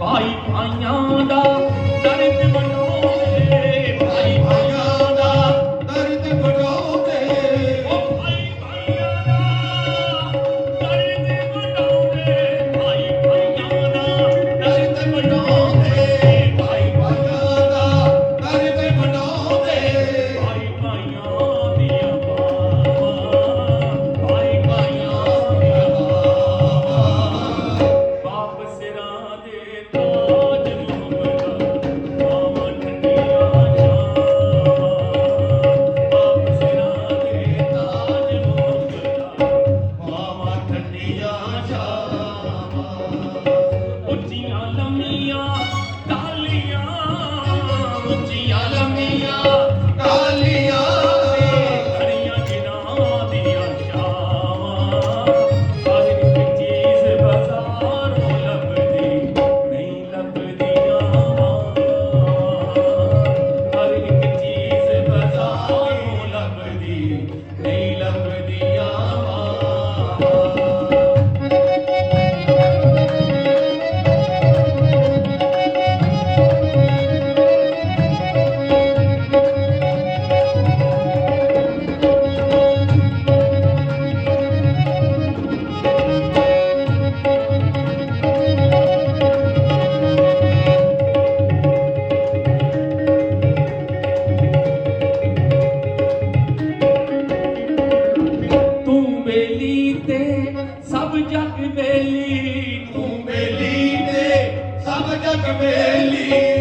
পাইয়া দা ਜਗ ਬੇਲੀ ਤੂੰ ਮੇਲੀ ਤੇ ਸਭ ਜਗ ਮੇਲੀ।